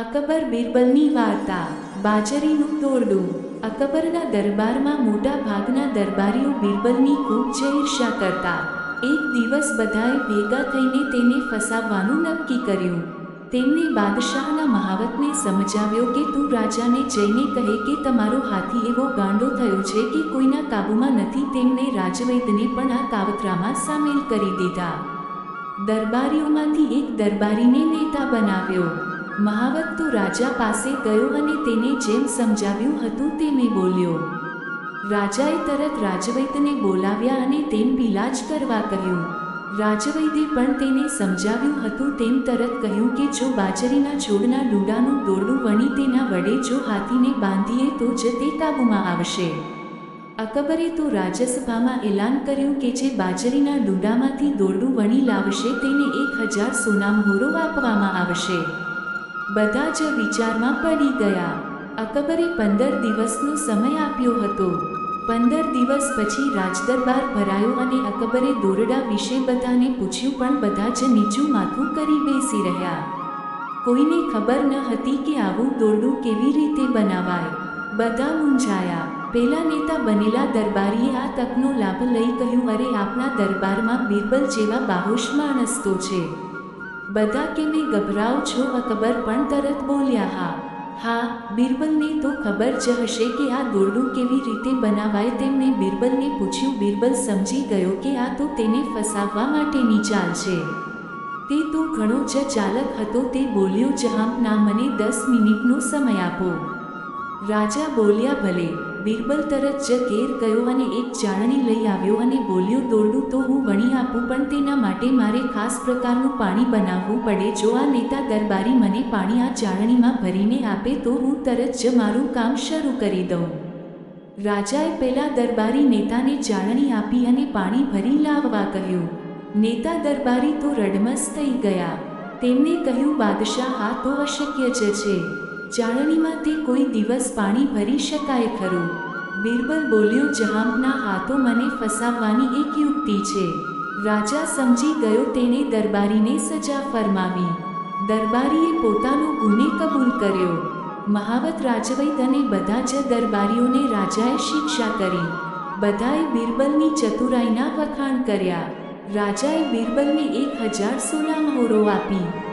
અકબર બિરબલની વાર્તા, બાજરીનું દોરડું અકબરના દરબારમાં મોટા ભાગના દરબારીઓ બિરબલની ખૂબ જ ઈર્ષા કરતા. એક દિવસ બધાએ ભેગા થઈને તેને ફસાવવાનું નક્કી કર્યું. તેમણે બાદશાહના મહાવતને સમજાવ્યો કે તું રાજાને જઈને કહે કે તમારો હાથી એવો ગાંડો થયો છે કે કોઈના કાબૂમાં નથી તેમણે રાજવૈદને પણ આ કાવતરામાં સામેલ કરી દીધા. દરબારીઓમાંથી એક દરબારીને નેતા બનાવ્યો. મહાવત તો રાજા પાસે ગયો અને તેને જેમ સમજાવ્યું હતું તેમ બોલ્યો, રાજાએ તરત રાજવૈદને બોલાવ્યા અને તેમ પિલાજ કરવા કહ્યું. રાજવૈદે પણ તેને સમજાવ્યું હતું તેમ તરત કહ્યું કે જો બાજરીના છોડના ડૂડાનું દોરડું વણી તેના વડે જો હાથીને બાંધીએ તો જ તે કાબૂમાં આવશે. અકબરે તો રાજ્યસભામાં એલાન કર્યું કે જે બાજરીના ડૂડામાંથી દોરડું વણી લાવશે તેને એક હજાર સોનામહોરો આપવામાં આવશે. બધા જ વિચારમાં પડી ગયા. અકબરે પંદર દિવસનો સમય આપ્યો હતો. પંદર દિવસ પછી રાજદરબાર ભરાયો અને અકબરે દોરડા વિશે બધાને પૂછ્યું પણ બધા જ નીચું માથું કરી બેસી રહ્યા. કોઈને ખબર ન હતી કે આવું દોરડું કેવી રીતે બનાવાય. બધા મૂંઝાયા. પેલા નેતા બનેલા દરબારીએ આ તકનો લાભ લઈ કહ્યું, અરે, આપના દરબારમાં બિરબલ જેવા બાહોશ માણસ તો છે. બધા કેમે ગભરાવ છો અકબર પણ તરત બોલ્યા હા હા બિરબલને તો ખબર જ હશે કે આ દોરડું કેવી રીતે બનાવાય તેમણે બિરબલને પૂછ્યું બિરબલ સમજી ગયો કે આ તો તેને ફસાવવા માટેની ચાલ છે. તે તો ઘણો જ ચાલક હતો, તે બોલ્યો જહાંપના મને દસ મિનિટનો સમય આપો. રાજા બોલ્યા, ભલે બિરબલ તરત જ ઘેર ગયો અને એક ચાળણી લઈ આવ્યો અને બોલ્યો, દોરડું, તો હું વણી આપું, પણ તેના માટે મારે ખાસ પ્રકારનું પાણી બનાવવું પડે. જો આ નેતા દરબારી મને પાણી આ ચાળણીમાં ભરીને આપે, તો હું તરત જ મારું કામ શરૂ કરી દઉં. રાજાએ પેલા દરબારી નેતાને ચાળણી આપી અને પાણી ભરી લાવવા કહ્યું. નેતા દરબારી તો રડમસ થઈ ગયા. તેમણે કહ્યું, બાદશાહ હા તો અશક્ય જ છે. ચાળણીમાં તે કોઈ દિવસ પાણી ભરી શકાય ખરું? બિરબલ બોલ્યો જહાંપના હાથો મને ફસાવવાની એક યુક્તિ છે. રાજા સમજી ગયો તેણે દરબારીને સજા ફરમાવી. દરબારીએ પોતાનો ગુને કબૂલ કર્યો. મહાવત રાજવૈદ અને બધા જ દરબારીઓને રાજાએ શિક્ષા કરી. બધાએ બિરબલની ચતુરાઈના વખાણ કર્યા. રાજાએ બિરબલને એક હજાર સોના મોહરો આપી.